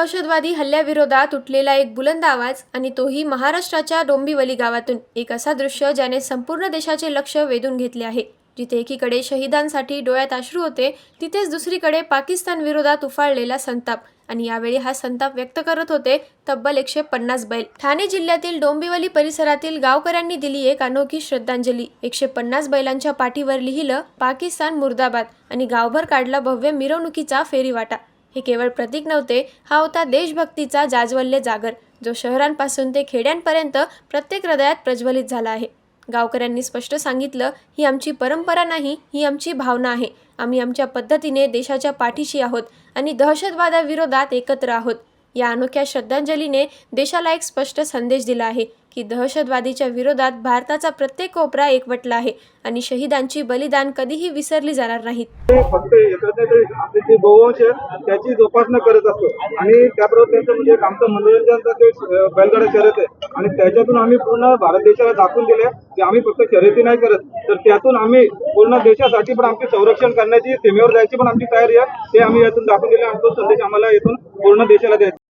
दहशतवादी हल्ल्याविरोधात उठलेला एक बुलंद आवाज आणि तोही महाराष्ट्राच्या डोंबिवली गावातून. एक असा दृश्य ज्याने संपूर्ण देशाचे लक्ष वेधून घेतले आहे. जिथे एकीकडे शहीदांसाठी डोळ्यात अश्रू होते तिथेच दुसरीकडे पाकिस्तान विरोधात उफाळलेला संताप. आणि यावेळी हा संताप व्यक्त करत होते तब्बल एकशे पन्नास बैल. ठाणे जिल्ह्यातील डोंबिवली परिसरातील गावकऱ्यांनी दिली एक अनोखी श्रद्धांजली. एकशे पन्नास बैलांच्या पाठीवर लिहिलं पाकिस्तान मुर्दाबाद आणि गावभर काढला भव्य मिरवणुकीचा फेरीवाटा. हे केवळ प्रतीक नव्हते हा होता देशभक्तीचा जाजवल्य जागर जो शहरांपासून ते खेड्यांपर्यंत प्रत्येक हृदयात प्रज्वलित झाला आहे. गावकऱ्यांनी स्पष्ट सांगितलं ही आमची परंपरा नाही ही आमची भावना आहे. आम्ही आमच्या पद्धतीने देशाच्या पाठीशी आहोत आणि दहशतवादाविरोधात एकत्र आहोत. या अनोख्या श्रद्धांजलीने देशाला एक स्पष्ट संदेश दिला आहे. की दहशतवादीच्या विरोधात भारताचा प्रत्येक कोपरा एकवटला आहे आणि शहीदांची बलिदान कधीही विसरली जाणार नाहीत फक्त आपले त्याची जोपासना करत असतो. आणि त्याबरोबर त्यांचं म्हणजे आमचं मनोरंजन ते बैलगाडा शर्यत आहे. आणि त्याच्यातून आम्ही पूर्ण भारत देशाला दाखवून दिले की आम्ही फक्त शर्यती नाही करत. तर त्यातून आम्ही पूर्ण देशासाठी पण आमचे संरक्षण करण्याची सीमेवर जायची पण आमची तयारी आहे. ते आम्ही यातून दाखवून दिले आणि तो संदेश आम्हाला यातून पूर्ण देशाला द्यायचा